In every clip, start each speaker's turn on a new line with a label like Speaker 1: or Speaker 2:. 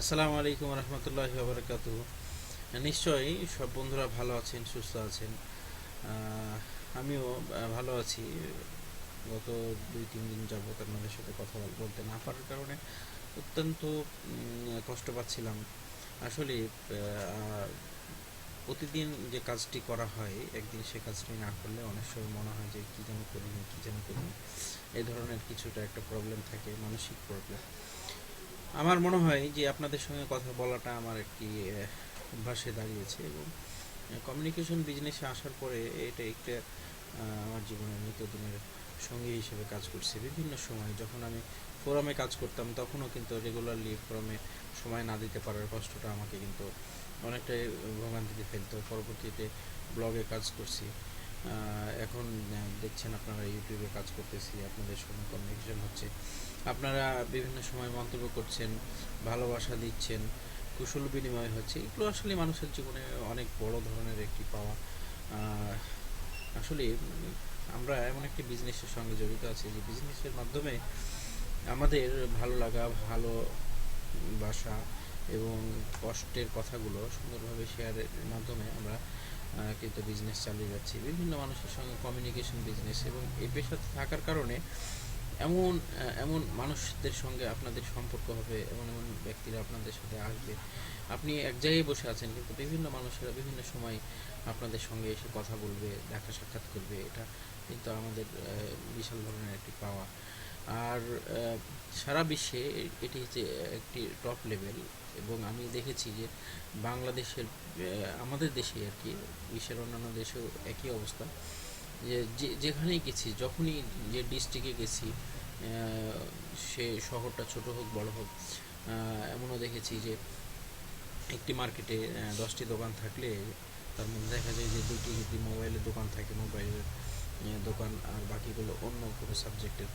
Speaker 1: আসসালামু আলাইকুম রহমতুল্লাহ বারকাতু নিশ্চয়ই সব বন্ধুরা ভালো আছেন, সুস্থ আছেন। আমিও ভালো আছি। গত দুই, তিন দিন যাবত আপনাদের সাথে কথা বলতে না পারার কারণে অত্যন্ত কষ্ট পাচ্ছিলাম। আসলে প্রতিদিন যে কাজটি করা হয়, একদিন সে কাজটি না করলে অনেক সময় মনে হয় যে কী যেন করিনি কী যেন করিনি এই ধরনের কিছুটা একটা প্রবলেম থাকে, মানসিক প্রবলেম আমার মনে হয় যে আপনাদের সঙ্গে কথা বলাটা আমার একটি অভ্যাসে দাঁড়িয়েছে এবং কমিউনিকেশন বিজনেসে আসার পরে এটা একটা আমার জীবনের নিত্যদিনের সঙ্গী হিসেবে কাজ করছে। বিভিন্ন সময় যখন আমি ফোরামে কাজ করতাম, তখনও কিন্তু রেগুলারলি ফোরামে সময় না দিতে পারার কষ্টটা আমাকে কিন্তু অনেকটাই ভোগান্তিতে ফেলতো। পরবর্তীতে ব্লগে কাজ করছি। এখন দেখছেন আপনারা ইউটিউবে কাজ করতেছি, আপনাদের সঙ্গে কমিউনিকেশন হচ্ছে। আপনারা বিভিন্ন সময় মন্তব্য করছেন, ভালোবাসা দিচ্ছেন, কুশল বিনিময় হচ্ছে, এগুলো আসলে মানুষের জীবনে অনেক বড় ধরনের একটি পাওয়া। আসলে আমরা এমন একটি বিজনেসের সঙ্গে জড়িত আছি যে বিজনেসের মাধ্যমে আমাদের ভালো লাগা, ভালো বাসা এবং কষ্টের কথাগুলো সুন্দরভাবে শেয়ারের মাধ্যমে আমরা কিন্তু বিজনেস চালিয়ে যাচ্ছি। বিভিন্ন মানুষের সঙ্গে কমিউনিকেশন বিজনেস এবং এই পেশাতে থাকার কারণে এমন এমন মানুষদের সঙ্গে আপনাদের সম্পর্ক হবে এমন এমন ব্যক্তিরা আপনাদের সাথে আসবে। আপনি এক জায়গায় বসে আছেন, কিন্তু বিভিন্ন মানুষেরা বিভিন্ন সময় আপনাদের সঙ্গে এসে কথা বলবে, দেখা সাক্ষাৎ করবে। এটা কিন্তু আমাদের বিশাল ধরনের একটি পাওয়া। আর সারা বিশ্বে এটি হচ্ছে একটি টপ লেভেল এবং আমি দেখেছি যে বাংলাদেশের আমাদের দেশে আর কি বিশ্বের অন্যান্য দেশেও একই অবস্থা। যে যেখানেই গেছি, যখনই যে ডিস্ট্রিক্টে গেছি সে শহরটা ছোট হোক, বড় হোক এমনও দেখেছি যে একটি মার্কেটে দশটি দোকান থাকলে তার মধ্যে দেখা যায় যে দুটি যদি মোবাইলের দোকান থাকে, মোবাইলের দোকান আর বাকিগুলো অন্য কোনো সাবজেক্টের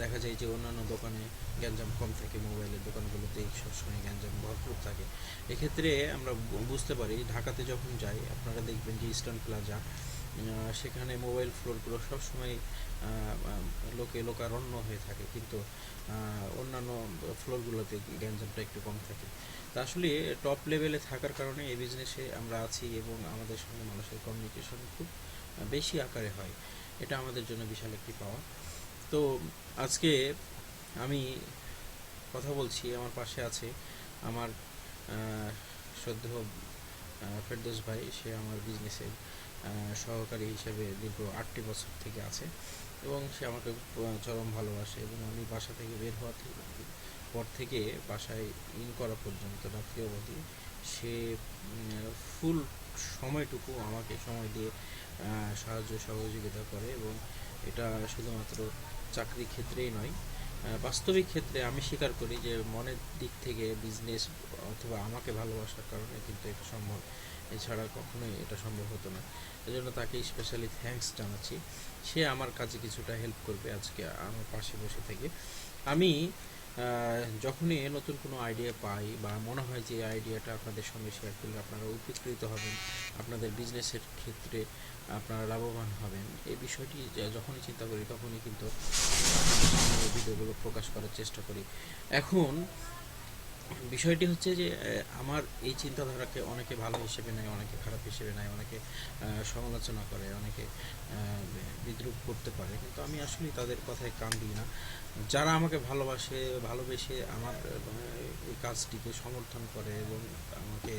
Speaker 1: দেখা যায় যে অন্যান্য দোকানে গ্যাঞ্জাম কম থাকে, মোবাইলের দোকানগুলোতেই সবসময় গ্যাঞ্জাম ভরপুর থাকে। এক্ষেত্রে আমরা বুঝতে পারি, ঢাকাতে যখন যাই, আপনারা দেখবেন যে ইস্টার্ন প্লাজা সেখানে মোবাইল ফ্লোরগুলো সবসময় লোকে লোকারণ্য হয়ে থাকে। কিন্তু অন্যান্য ফ্লোরগুলোতে গ্যাঞ্জামটা একটু কম থাকে। তা আসলে টপ লেভেলে থাকার কারণে এই বিজনেসে আমরা আছি এবং আমাদের সঙ্গে মানুষের কমিউনিকেশন খুব বেশি আকারে হয়। এটা আমাদের জন্য বিশাল একটি পাওয়া। তো আজকে আমি কথা বলছি, আমার পাশে আছে আমার সদ্য ফেরদৌস ভাই। সে আমার বিজনেসের সহকারী হিসেবে দীর্ঘ আটটি বছর থেকে আছে এবং সে আমাকে চরম ভালোবাসে এবং আমি বাসা থেকে বের হওয়া থেকে, পর থেকে বাসায় ইন করা পর্যন্ত, রাত্রি অবধি সে ফুল সময়টুকু আমাকে সময় দিয়ে সাহায্য সহযোগিতা করে এবং এটা শুধুমাত্র চাকরি ক্ষেত্রেই নয় বাস্তবিক ক্ষেত্রে আমি স্বীকার করি যে মনের দিক থেকে বিজনেস অথবা আমাকে ভালোবাসার কারণে কিন্তু এটা সম্ভব। এছাড়া কখনোই এটা সম্ভব হতো না। এজন্য তাকে স্পেশালি থ্যাঙ্কস জানাচ্ছি। সে আমার কাজে কিছুটা হেল্প করবে আজকে আমার পাশে বসে থেকে। আমি যখনই নতুন কোনো আইডিয়া পাই বা মনে হয় যে আইডিয়াটা আপনাদের সঙ্গে শেয়ার করলে আপনারা উপকৃত হবেন, আপনাদের বিজনেসের ক্ষেত্রে আপনারা লাভবান হবেন, এই বিষয়টি যখনই চিন্তা করি তখনই কিন্তু ভিডিওগুলো প্রকাশ করার চেষ্টা করি। এখন বিষয়টি হচ্ছে যে আমার এই চিন্তাধারাকে অনেকে ভালো হিসেবে নেয়, অনেকে খারাপ হিসেবে নেয়, অনেকে সমালোচনা করে, অনেকে বিদ্রুপ করতে পারে। কিন্তু আমি আসলে তাদের কথায় কান দিই না। যারা আমাকে ভালোবাসে, ভালোবেসে আমার এই কাজটিকে সমর্থন করে এবং আমাকে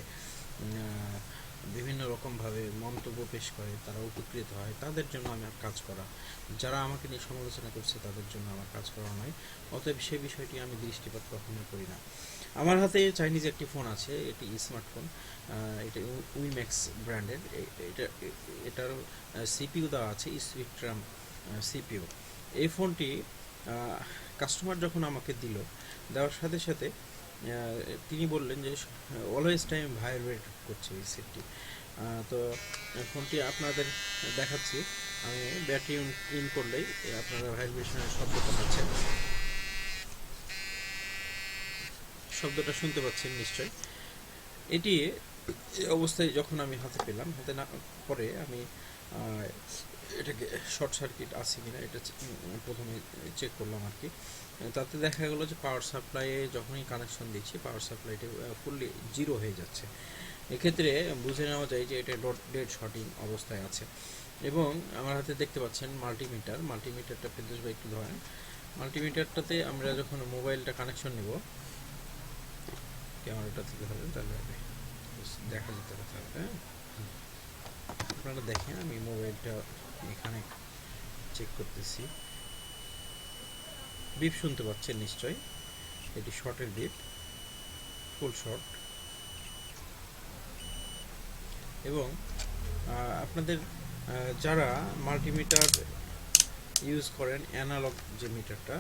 Speaker 1: বিভিন্ন রকমভাবে মন্তব্য পেশ করে, তারা উপকৃত হয়, তাদের জন্য আমার কাজ করা, যারা আমাকে নিয়ে সমালোচনা করছে, তাদের জন্য আমার কাজ করা নয়। অতএব সে বিষয়টি আমি দৃষ্টিপাত কখনো করি না। আমার হাতে চাইনিজ একটি ফোন আছে, এটি স্মার্টফোন এটা উইম্যাক্স ব্র্যান্ডের এটা এটার সিপিইউ দেওয়া আছে স্পেকট্রাম সিপিইউ এই ফোনটি কাস্টমার যখন আমাকে দিল, দেওয়ার সাথে সাথে তিনি বললেন যে অলওয়েজ টাইম ভাইব্রেট করছে এই সেটটি তো ফোনটি আপনাদের দেখাচ্ছি। আমি ব্যাটারি ইন করলেই আপনারা ভাইব্রেশনের শব্দটা পাচ্ছেন। শব্দটা শুনতে পাচ্ছেন নিশ্চয়। এটি অবস্থায় যখন আমি হাতে পেলাম, হাতে না পরে আমি এটাকে শর্ট সার্কিট আছে কিনা এটা প্রথমে চেক করলাম আর কি। তাতে দেখা গেলো যে পাওয়ার সাপ্লাইয়ে যখনই কানেকশন দিচ্ছি পাওয়ার সাপ্লাইটা ফুললি জিরো হয়ে যাচ্ছে। এক্ষেত্রে বুঝে নেওয়া যায় যে এটা ডট, ডেড শর্টিং অবস্থায় আছে। এবং আমার হাতে দেখতে পাচ্ছেন মাল্টিমিটার মাল্টিমিটারটা ফেরদৌস ভাই একটু ধরেন। মাল্টিমিটারটাতে আমরা যখন মোবাইলটা কানেকশন নেব ক্যামেরাটা থেকে ধরেন তাহলে দেখা যেতে হবে হ্যাঁ? আপনারা দেখেন, আমি মোবাইলটা এখানে চেক করতেছি। বিপ শুনতে পাচ্ছেন নিশ্চয়ই। এটি শর্টের বিপ ফুল শর্ট এবং আপনাদের যারা মাল্টিমিটার ইউজ করেন অ্যানালগ যে মিটারটা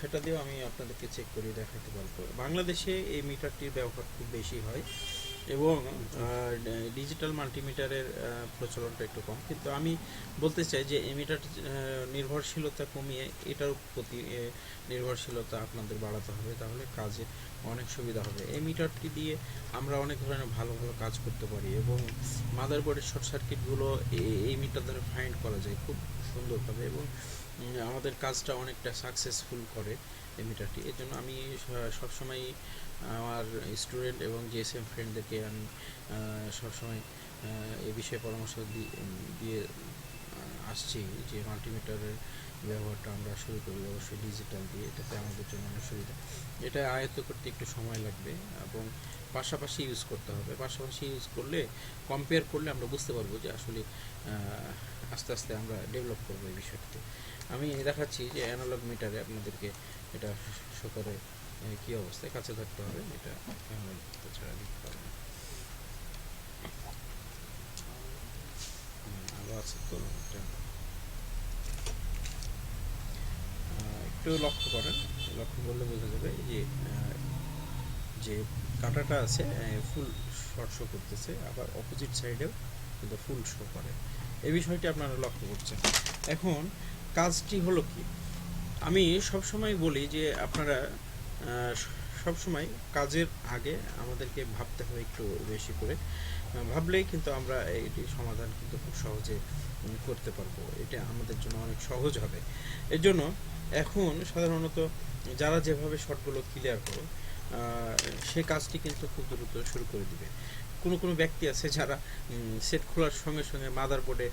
Speaker 1: সেটা দিয়েও আমি আপনাদেরকে চেক করিয়ে দেখাতে পারব। বাংলাদেশে এই মিটারটির ব্যবহার খুব বেশি হয় এবং ডিজিটাল মাল্টিমিটারের প্রচলনটা একটু কম। কিন্তু আমি বলতে চাই যে, এই মিটার নির্ভরশীলতা কমিয়ে এটার প্রতি নির্ভরশীলতা আপনাদের বাড়াতে হবে। তাহলে কাজে অনেক সুবিধা হবে। এই মিটারটি দিয়ে আমরা অনেক ধরনের ভালো ভালো কাজ করতে পারি এবং মাদারবোর্ডের শর্ট সার্কিটগুলো এই- মিটার দ্বারা ফাইন্ড করা যায়। খুব সুন্দরভাবে এবং আমাদের কাজটা অনেকটা সাকসেসফুল করে এই মিটারটি এর জন্য আমি সবসময় আমার স্টুডেন্ট এবং জিএসএম ফ্রেন্ডদেরকে আমি সবসময় এ বিষয়ে পরামর্শ দিয়ে আসছি যে মাল্টিমিটারের ব্যবহারটা আমরা শুরু করি অবশ্যই ডিজিটাল দিয়ে। এটাতে আমাদের জন্য অনেক সুবিধা। এটা আয়ত্ত করতে একটু সময় লাগবে এবং পাশাপাশি ইউজ করতে হবে। পাশাপাশি ইউজ করলে কম্পেয়ার করলে আমরা বুঝতে পারব যে আসলে আস্তে আস্তে আমরা ডেভেলপ করব এই বিষয়টিতে। আমি দেখাচ্ছি যে অ্যানালগ মিটারে আপনাদেরকে এটা শো করে কি অবস্থায় কাছে থাকতে হবে এটা ছাড়া দেখতে পারবেন আলো আছে তো এটা। আহ, একটু লক্ষ্য করেন লক্ষ্য করলে বোঝা যাবে যে যে কাঁটাটা আছে ফুল শর্ট শো করতেছে আবার অপোজিট সাইডেও কিন্তু ফুল শো করে। এই বিষয়টি আপনারা লক্ষ্য করছেন। এখন কাজটি হলো কি? আমি সবসময় বলি যে আপনারা সবসময় কাজের আগে আমাদেরকে ভাবতে হবে একটু বেশি করে। ভাবলেই কিন্তু আমরা এটি সমাধান কিন্তু খুব সহজে করতে পারব। এটা আমাদের জন্য অনেক সহজ হবে। এর জন্য এখন সাধারণত যারা যেভাবে শর্টগুলো ক্লিয়ার করে সে কাজটি কিন্তু খুব দ্রুত শুরু করে দিবে। কোনো কোনো ব্যক্তি আছে যারা সেট খোলার সঙ্গে সঙ্গে মাদার বোর্ডে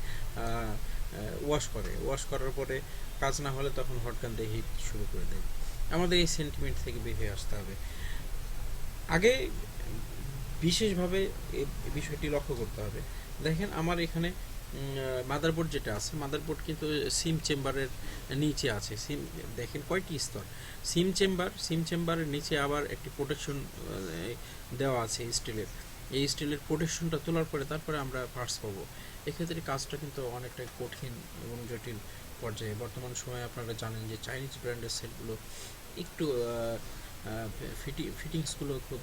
Speaker 1: ওয়াশ করে। ওয়াশ করার পরে কাজ না হলে তখন হটগান দিয়ে হিট শুরু করে দেয়। আমাদের এই সেন্টিমেন্ট থেকে বের হয়ে আসতে হবে। আগে বিশেষভাবে এই বিষয়টি লক্ষ্য করতে হবে। দেখেন আমার এখানে মাদারবোর্ড যেটা আছে মাদারবোর্ড কিন্তু সিম চেম্বারের নিচে আছে। সিম দেখেন কয়টি স্তর। সিম চেম্বার সিম চেম্বারের নিচে আবার একটি প্রোটেকশন দেওয়া আছে স্টিলের এই স্টিলের প্রোটেকশনটা তোলার পরে তারপরে আমরা পার্টস পাবো। এক্ষেত্রে কাজটা কিন্তু অনেকটাই কঠিন এবং জটিল পর্যায়ে। বর্তমান সময়ে আপনারা জানেন যে চাইনিজ ব্র্যান্ডের সেটগুলো একটু ফিটি, ফিটিংসগুলো খুব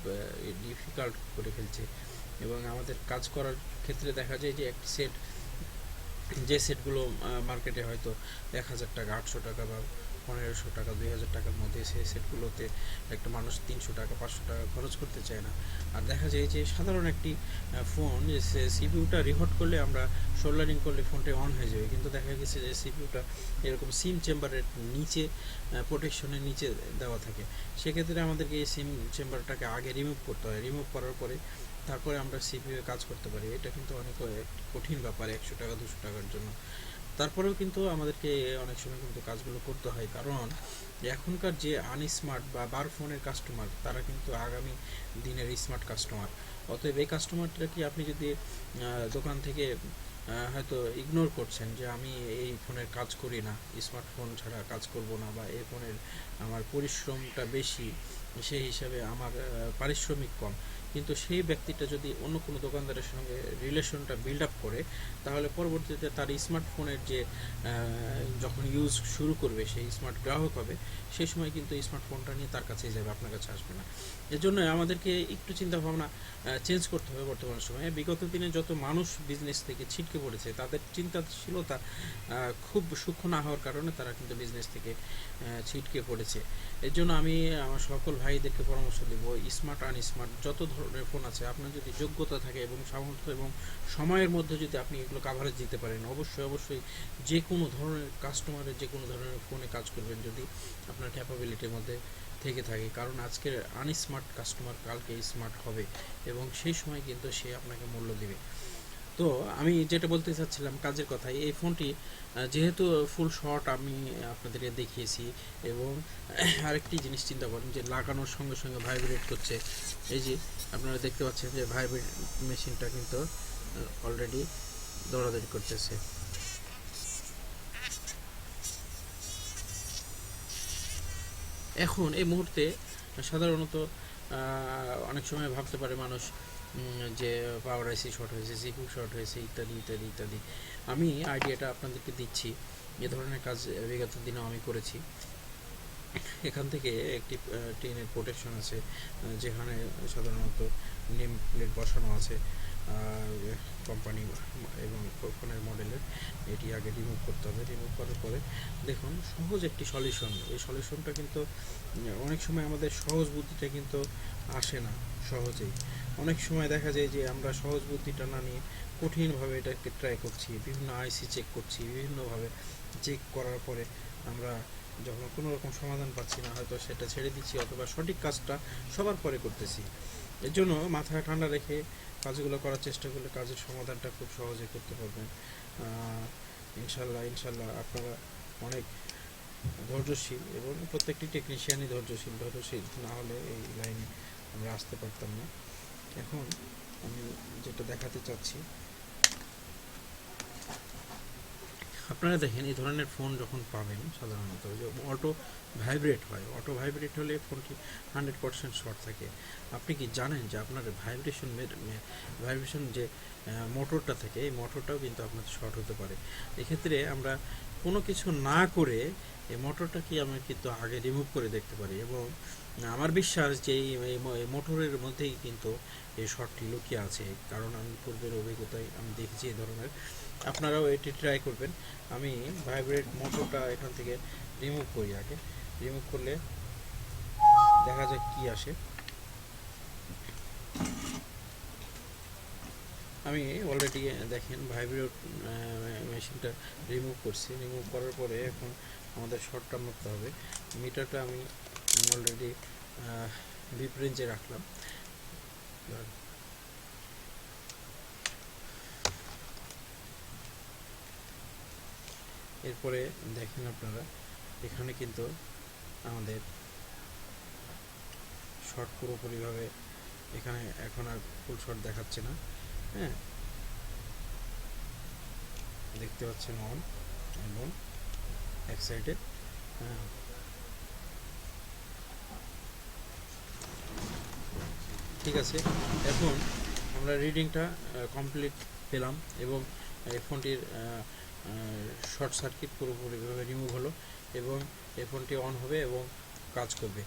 Speaker 1: ডিফিকাল্ট করে ফেলছে এবং আমাদের কাজ করার ক্ষেত্রে দেখা যায় যে একটি সেট যে সেটগুলো মার্কেটে হয়তো এক হাজার টাকা, আটশো টাকা বা পনেরোশো টাকা, দুই হাজার টাকার মধ্যে সেই সেটগুলোতে একটা মানুষ তিনশো টাকা, পাঁচশো টাকা খরচ করতে চায় না। আর দেখা যায় যে সাধারণ একটি ফোন যে সিপিউটা রিহট করলে আমরা সোল্ডারিং করলে ফোনটা অন হয়ে যাবে। কিন্তু দেখা গেছে যে সিপিউটা এরকম সিম চেম্বারের নিচে প্রোটেকশনের নিচে দেওয়া থাকে। সেক্ষেত্রে আমাদেরকে এই সিম চেম্বারটাকে আগে রিমুভ করতে হয়। রিমুভ করার পরে তারপরে আমরা সিপিইউ কাজ করতে পারি। এটা কিন্তু অনেক কঠিন ব্যাপার, একশো টাকা, দুশো টাকার জন্য। তারপরেও কিন্তু আমাদেরকে অনেক সময় কিন্তু কাজগুলো করতে হয়। কারণ এখনকার যে আনস্মার্ট বা বার ফোনের কাস্টমার তারা কিন্তু আগামী দিনের স্মার্ট কাস্টমার অতএব এই কাস্টমারটা কি আপনি যদি দোকান থেকে হয়তো ইগনোর করছেন যে আমি এই ফোনের কাজ করি না স্মার্টফোন ছাড়া কাজ করব না বা এই ফোনের আমার পরিশ্রমটা বেশি, সেই হিসাবে আমার পারিশ্রমিক কম। কিন্তু সেই ব্যক্তিটা যদি অন্য কোনো দোকানদারের সঙ্গে রিলেশনটা বিল্ড আপ করে, তাহলে পরবর্তীতে তার স্মার্টফোনের যে যখন ইউজ শুরু করবে, সেই স্মার্ট গ্রাহক হবে, সেই সময় কিন্তু স্মার্টফোনটা নিয়ে তার কাছেই যাবে, আপনার কাছে আসবে না। এর জন্য আমাদেরকে একটু চিন্তা ভাবনা চেঞ্জ করতে হবে বর্তমান সময়ে। বিগত দিনে যত মানুষ বিজনেস থেকে ছিটকে পড়েছে, তাদের চিন্তাশীলতা খুব সূক্ষ্ম না হওয়ার কারণে তারা কিন্তু বিজনেস থেকে ছিটকে পড়েছে। এর জন্য আমি আমার সকল ভাইদেরকে পরামর্শ দেবো স্মার্ট আনস্মার্ট যত ধর ধরনের ফোন আছে, আপনার যদি যোগ্যতা থাকে এবং সামর্থ্য এবং সময়ের মধ্যে যদি আপনি এগুলো কাভারেজ দিতে পারেন, অবশ্যই অবশ্যই যে কোনো ধরনের কাস্টমারের যে কোনো ধরনের ফোনে কাজ করবেন যদি আপনার ক্যাপাবিলিটির মধ্যে থেকে থাকে। কারণ আজকের আনস্মার্ট কাস্টমার কালকে স্মার্ট হবে এবং সেই সময় কিন্তু সে আপনাকে মূল্য দেবে। তো আমি যেটা বলতে চাচ্ছিলাম কাজের কথাই এই ফোনটি যেহেতু ফুল শর্ট আমি আপনাদেরকে দেখিয়েছি এবং আরেকটি জিনিস চিন্তা করেন যে লাগানোর সঙ্গে সঙ্গে ভাইব্রেট করছে। এই যে আপনারা দেখতে পাচ্ছেন যে ভাইব্রেট মেশিনটা কিন্তু অলরেডি দৌড়াদৌড়ি করতেছে। এখন এই মুহূর্তে সাধারণত অনেক সময় ভাবতে পারে মানুষ যে পাওয়ার আইসি শর্ট হয়েছে সিপিউ শর্ট হয়েছে ইত্যাদি ইত্যাদি ইত্যাদি। আমি আইডিয়াটা আপনাদেরকে দিচ্ছি, এ ধরনের কাজ বিগত দিনেও আমি করেছি। এখান থেকে একটি টিনের প্রোটেকশন আছে যেখানে সাধারণত নেম প্লেট বসানো আছে কোম্পানি এবং ফোনের মডেলের এটি আগে রিমুভ করতে হবে রিমুভ করার পরে দেখুন, সহজ একটি সলিউশন এই সলিউশনটা কিন্তু অনেক সময় আমাদের সহজ বুদ্ধিটা কিন্তু আসে না সহজেই। অনেক সময় দেখা যায় যে আমরা সহজ বুদ্ধিটা না নিয়ে কঠিনভাবে এটাকে ট্রাই করছি, বিভিন্ন আইসি চেক করছি, বিভিন্নভাবে চেক করার পরে আমরা যখন কোনো রকম সমাধান পাচ্ছি না, হয়তো সেটা ছেড়ে দিচ্ছি অথবা সঠিক কাজটা সবার পরে করতেছি। এর জন্য মাথা ঠান্ডা রেখে কাজগুলো করার চেষ্টা করলে কাজের সমাধানটা খুব সহজে করতে পারবেন। ইনশাল্লাহ ইনশাল্লাহ আপনারা অনেক ধৈর্যশীল এবং প্রত্যেকটি টেকনিশিয়ানই ধৈর্যশীল ধৈর্যশীল না হলে এই লাইনে আমরা আসতে পারতাম না। এখন আমি যেটা দেখাতে চাচ্ছি আপনারা দেখেন, এই ধরনের ফোন যখন পাবেন, সাধারণত যে অটো ভাইব্রেট হয়। অটো ভাইব্রেট হলে ফোনটি হান্ড্রেড পার্সেন্ট শর্ট থাকে। আপনি কি জানেন যে আপনার ভাইব্রেশন ভাইব্রেশন যে মোটরটা থাকে, এই মোটরটাও কিন্তু আপনার শর্ট হতে পারে। এক্ষেত্রে আমরা কোনো কিছু না করে এই মোটরটাকে আমরা কিন্তু আগে রিমুভ করে দেখতে পারি এবং আমার বিশ্বাস যে এই মোটরের মধ্যেই কিন্তু এই শর্টটি লুকিয়ে আছে। কারণ আমি পূর্বের অভিজ্ঞতায় আমি দেখেছি এই ধরনের। আপনারাও এটি ট্রাই করবেন। আমি ভাইব্রেট মোটরটা এখান থেকে রিমুভ করি আগে। রিমুভ করলে দেখা যাক কি আসে। আমি অলরেডি দেখেন ভাইব্রেট মেশিনটা রিমুভ করছি। রিমুভ করার পরে এখন আমাদের শর্টটা মারতে হবে। মিটারটা আমি অলরেডি বিপ রেঞ্জে রাখলাম। এরপরে দেখেন আপনারা, এখানে কিন্তু আমাদের শর্ট পুরোপুরিভাবে এখানে এখন আর ফুল শর্ট দেখাচ্ছে না হ্যাঁ? দেখতে পাচ্ছেন অন এবং এক সাইডে হ্যাঁ। ঠিক আছে, এখন আমরা রিডিংটা কমপ্লিট পেলাম এবং এই ফোনটির শর্ট সার্কিট পুরোপুরিভাবে রিমুভ হলো এবং এই ফোনটি অন হবে এবং কাজ করবে।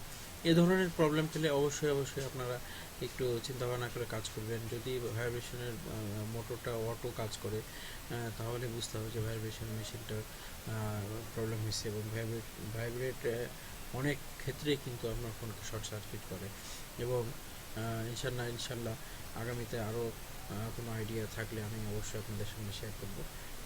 Speaker 1: এ ধরনের প্রবলেম পেলে অবশ্যই অবশ্যই আপনারা একটু চিন্তা ভাবনা করে কাজ করবেন। যদি ভাইব্রেশনের মোটরটা অটো কাজ করে তাহলে বুঝতে হবে যে ভাইব্রেশন মেশিনটার প্রবলেম হয়েছে এবং ভাইব্রেট ভাইব্রেট অনেক ক্ষেত্রে কিন্তু আপনার ফোনকে শর্ট সার্কিট করে এবং ইনশাল্লাহ ইনশাল্লাহ আগামীতে আরও কোনো আইডিয়া থাকলে আমি অবশ্যই আপনাদের সঙ্গে শেয়ার করব।